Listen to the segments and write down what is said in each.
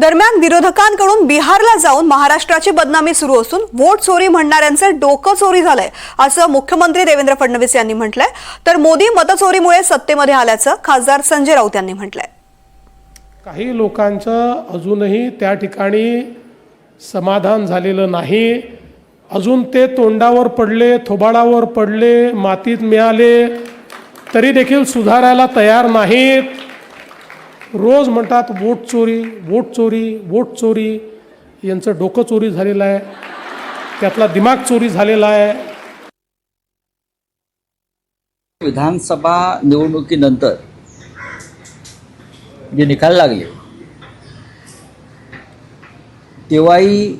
दरम्यान विरोधकांकडून बिहारला जाऊन महाराष्ट्राची बदनामी सुरू असून वोट चोरी म्हणणाऱ्यांचं डोकं चोरी झालंय असं मुख्यमंत्री देवेंद्र फडणवीस यांनी म्हटलंय. तर मोदी मतचोरीमुळे सत्तेमध्ये आल्याचं खासदार संजय राऊत यांनी म्हटलंय. काही लोकांचं अजूनही त्या ठिकाणी समाधान झालेलं नाही. अजून ते तोंडावर पडले थोबाडावर पडले मातीत मिळाले तरी देखील सुधारायला तयार नाहीत. रोज म्हणतात वोट चोरी वोट चोरी वोट चोरी. यांचं डोकं चोरी झालेलं आहे. त्यातला दिमाग चोरी झालेला आहे. विधानसभा निवडणुकीनंतर जे निकाल लागले तेव्हाही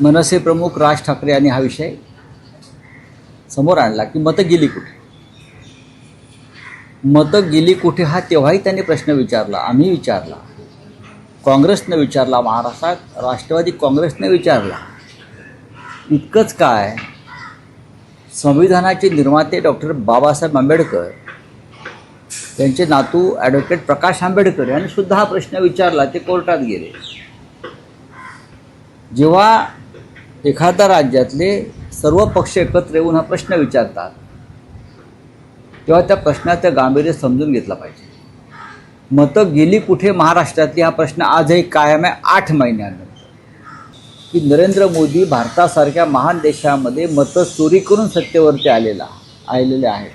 मनसे प्रमुख राज ठाकरे यांनी हा विषय समोर आणला की मतं गेली कुठे? मतं गेली कुठे हा तेव्हाही त्यांनी प्रश्न विचारला आम्ही विचारला. काँग्रेसनं विचारला महाराष्ट्रात राष्ट्रवादी काँग्रेसने विचारला. इतकंच काय? संविधानाचे निर्माते डॉक्टर बाबासाहेब आंबेडकर त्यांचे नातू ॲडव्होकेट प्रकाश आंबेडकर यांनी सुद्धा हा प्रश्न विचारला ते कोर्टात गेले. जेव्हा एखाद्या राज्यातले सर्व पक्ष एकत्र येऊन हा प्रश्न विचारतात तेव्हा त्या प्रश्नाचं गांभीर्य समजून घेतलं पाहिजे. मतं गेली कुठे महाराष्ट्रातली? हा प्रश्न आजही कायम आहे आठ महिन्यानंतर. की नरेंद्र मोदी भारतासारख्या महान देशामध्ये मतं चोरी करून सत्तेवरती आलेला आलेले आहेत.